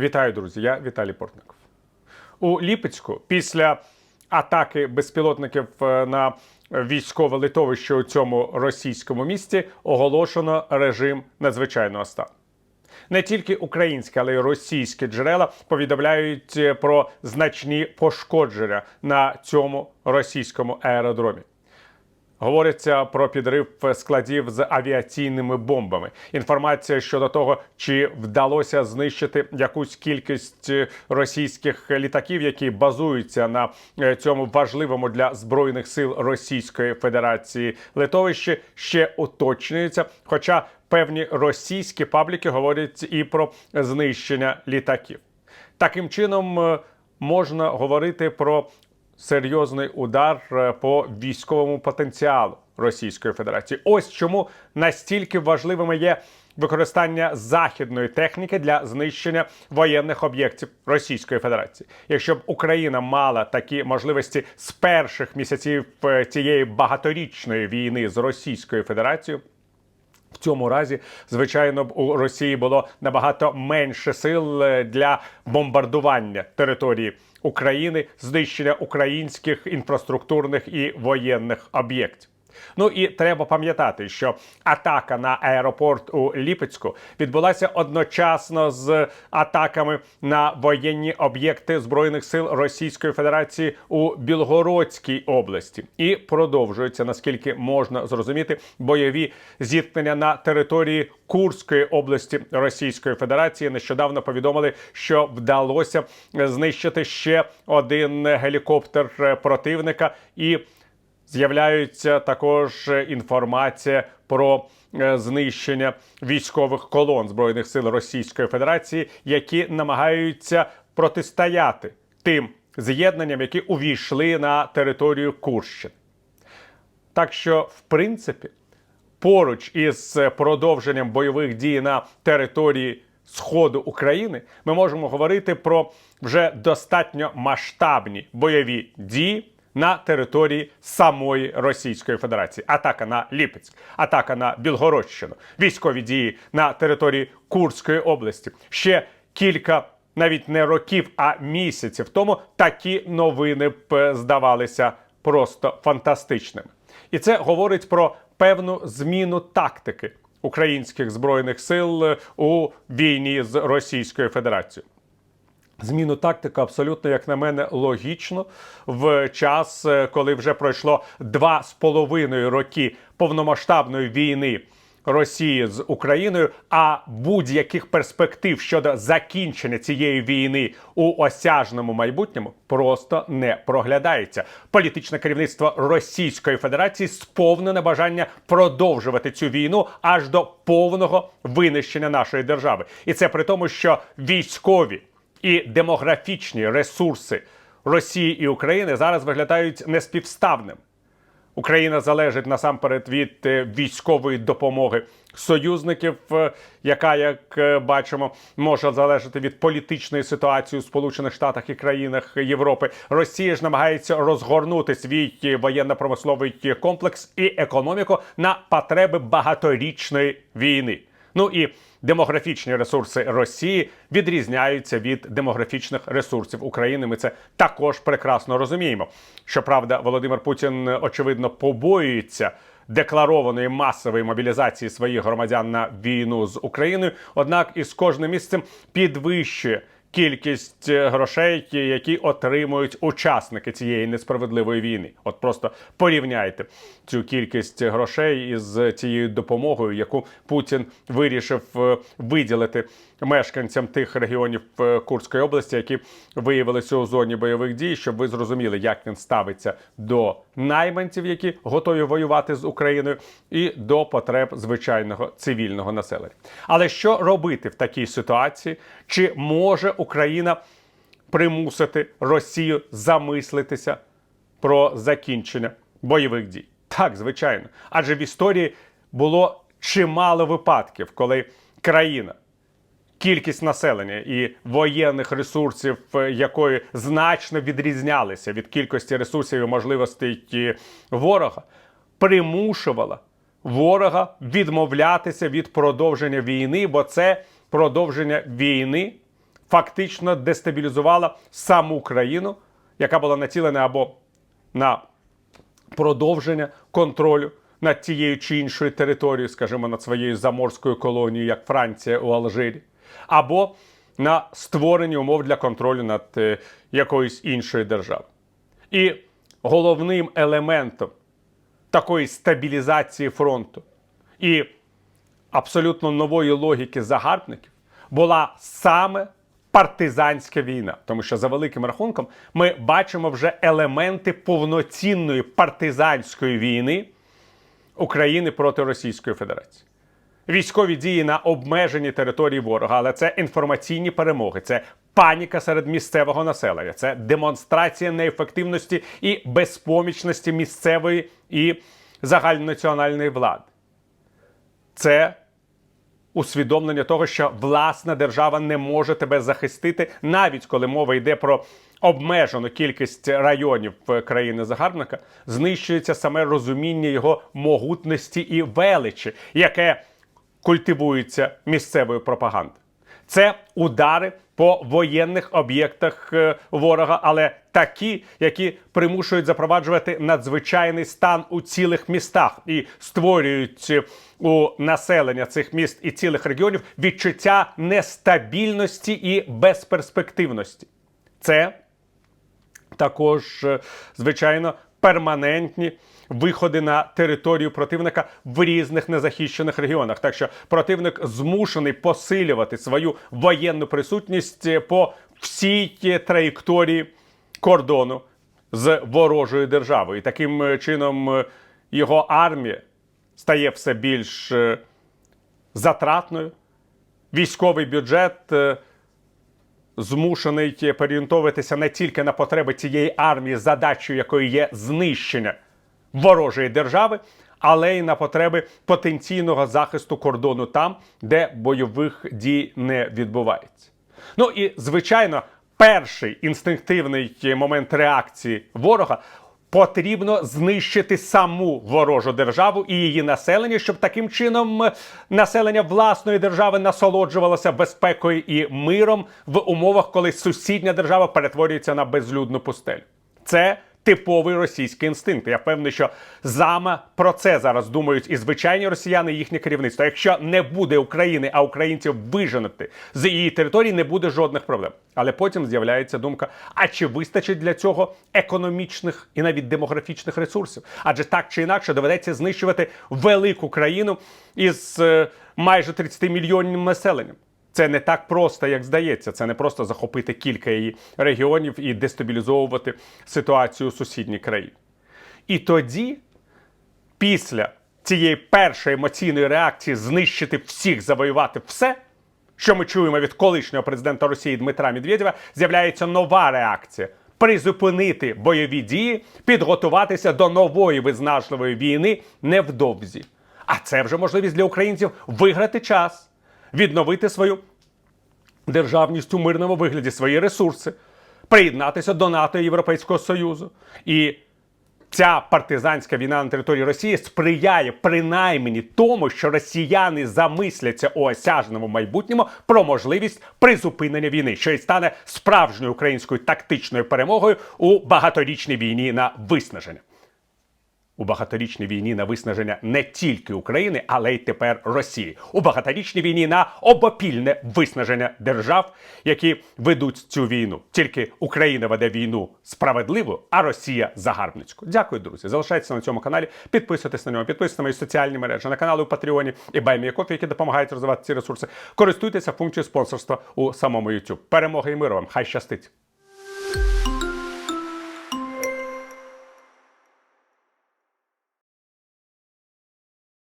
Вітаю, друзі! Я Віталій Портников. У Ліпецьку після атаки безпілотників е, на військове литовище у цьому російському місті оголошено режим надзвичайного стану. Не тільки українські, але й російські джерела повідомляють е, про значні пошкодження на цьому російському аеродромі. Говориться про підрив складів з авіаційними бомбами. Інформація щодо того, чи вдалося знищити якусь кількість е, російських літаків, які базуються на е, цьому важливому для збройних сил Російської Федерації литовищі, ще уточнюється. Хоча певні російські пабліки говорять і про знищення літаків. Таким чином е, можна говорити про серйозний удар е, по військовому потенціалу Російської Федерації. Ось чому настільки важливими є використання західної техніки для знищення воєнних об'єктів Російської Федерації. Якщо б Україна мала такі можливості з перших місяців е, цієї багаторічної війни з Російською Федерацією. Цьому разі, звичайно, б у Росії було набагато менше сил е, для бомбардування території України, знищення українських інфраструктурних і воєнних об'єктів. Ну і треба пам'ятати, що атака на аеропорт у Ліпецьку відбулася одночасно з атаками на воєнні об'єкти збройних сил Російської Федерації у Білгородській області, і продовжуються наскільки можна зрозуміти бойові зіткнення на території Курської області Російської Федерації. Нещодавно повідомили, що вдалося знищити ще один гелікоптер противника і з'являється також інформація про е, знищення військових колон збройних сил Російської Федерації, які намагаються протистояти тим з'єднанням, які увійшли на територію Курщини. Так що, в принципі, поруч із продовженням бойових дій на території Сходу України, ми можемо говорити про вже достатньо масштабні бойові дії на території самої Російської Федерації. Атака на Ліпецьк, атака на Білгородщину, військові дії на території Курської області. Ще кілька. Навіть не років, а місяців тому такі новини б е, здавалися просто фантастичними. І це говорить про певну зміну тактики українських збройних сил е, у війні з Російською Федерацією. Зміну тактики абсолютно, як на мене, логічно в час, е, коли вже пройшло два з половиною роки повномасштабної війни Росії з Україною. А будь-яких перспектив щодо закінчення цієї війни у осяжному майбутньому просто не проглядається. Політичне керівництво Російської Федерації сповнене бажання продовжувати цю війну аж до повного винищення нашої держави, і це при тому, що військові і демографічні ресурси Росії і України зараз виглядають неспівставним. Україна залежить насамперед від е, військової допомоги союзників, е, яка, як е, бачимо, може залежати від політичної ситуації у Сполучених Штатах і країнах Європи. Росія ж намагається розгорнути свій воєнно-промисловий комплекс і економіку на потреби багаторічної війни. Ну і демографічні ресурси Росії відрізняються від демографічних ресурсів України. Ми це також прекрасно розуміємо. Щоправда, Володимир Путін очевидно побоюється. Декларованої масової мобілізації своїх громадян на війну з Україною, однак із кожним місцем підвищує кількість е, грошей, які отримують учасники цієї несправедливої війни. От просто порівняйте цю кількість грошей із цією допомогою, яку Путін вирішив е, виділити мешканцям тих регіонів е, Курської області, які виявилися у зоні бойових дій, щоб ви зрозуміли, як він ставиться до найманців, які готові воювати з Україною, і до потреб звичайного цивільного населення. Але що робити в такій ситуації? Чи може Україна примусити Росію замислитися про закінчення бойових дій? Так, звичайно. Адже в історії було чимало випадків, коли країна кількість населення і воєнних ресурсів, е, якої значно відрізнялися від кількості ресурсів і можливостей е, ворога, примушувала ворога відмовлятися від продовження війни, бо це продовження війни фактично дестабілізувала саму країну, яка була націлена або на продовження контролю над тією чи іншою територією, скажімо, над своєю заморською колонією, як Франція у Алжирі, або на створення умов для контролю над е, якоюсь іншою державою. І головним елементом такої стабілізації фронту і абсолютно нової логіки загарбників була саме партизанська війна. Тому що за великим рахунком ми бачимо вже елементи повноцінної партизанської війни України проти Російської Федерації. Військові дії на обмеженій території ворога, але це інформаційні перемоги, це паніка серед місцевого населення, це демонстрація неефективності і безпомічності місцевої і загальнонаціональної влади. Це усвідомлення того, що власна держава не може тебе захистити, навіть коли мова йде про обмежену кількість районів країни загарбника, знищується саме розуміння його могутності і величі, яке культивується місцевою пропагандою. Це удари по воєнних об'єктах е, ворога, але такі, які примушують запроваджувати надзвичайний стан у цілих містах і створюють е, у населення цих міст і цілих регіонів відчуття нестабільності і безперспективності. Це також, е, звичайно, перманентні виходи на територію противника в різних незахищених регіонах. Так що противник змушений посилювати свою воєнну присутність е, по всій е, траєкторії кордону з ворожою державою. І таким е, чином його армія стає все більш затратною. Військовий бюджет змушений переорієнтовуватися не тільки на потреби цієї армії, задачею якої є знищення ворожої держави, але й на потреби потенційного захисту кордону там, де бойових дій не відбувається. Ну і звичайно, перший інстинктивний момент реакції ворога. Потрібно знищити саму ворожу державу і її населення, щоб таким чином е, населення власної держави насолоджувалося безпекою і миром в умовах, коли сусідня держава перетворюється на безлюдну пустелю. Це типовий російський інстинкт. Я впевнений, що зама про це зараз думають і звичайні росіяни, і їхнє керівництво. Якщо не буде України, а українців виженити з її території, не буде жодних проблем. Але потім з'являється думка: а чи вистачить для цього економічних і навіть демографічних ресурсів? Адже так чи інакше доведеться знищувати велику країну із е, майже 30 мільйонним населенням. Це не так просто, як здається. Це не просто захопити кілька її регіонів і дестабілізовувати ситуацію у сусідній країні. І тоді, після цієї першої емоційної реакції знищити всіх, завоювати все, що ми чуємо від колишнього президента Росії Дмитра Медведєва, з'являється нова реакція. Призупинити бойові дії, підготуватися до нової визнажливої війни невдовзі. А це вже можливість для українців виграти час, відновити свою державність у мирному вигляді, свої ресурси, приєднатися до НАТО і Європейського Союзу. І ця партизанська війна на території Росії сприяє принаймні тому, що росіяни замисляться у осяжному майбутньому про можливість призупинення війни, що й стане справжньою українською тактичною перемогою у багаторічній війні на виснаження у багаторічній війні на виснаження не тільки України, але й тепер Росії, у багаторічній війні на обопільне виснаження держав, які ведуть цю війну. Тільки Україна веде війну справедливо, а Росія загарбницьку. Дякую, друзі. Залишайтеся на цьому каналі, підписуйтесь на нього, підписуйтесь на мої соціальні мережі, на канали у Патреоні і Баймієкофі, які допомагають розвивати ці ресурси. Користуйтеся функцією спонсорства у самому YouTube. Перемоги і миру вам! Хай щастить!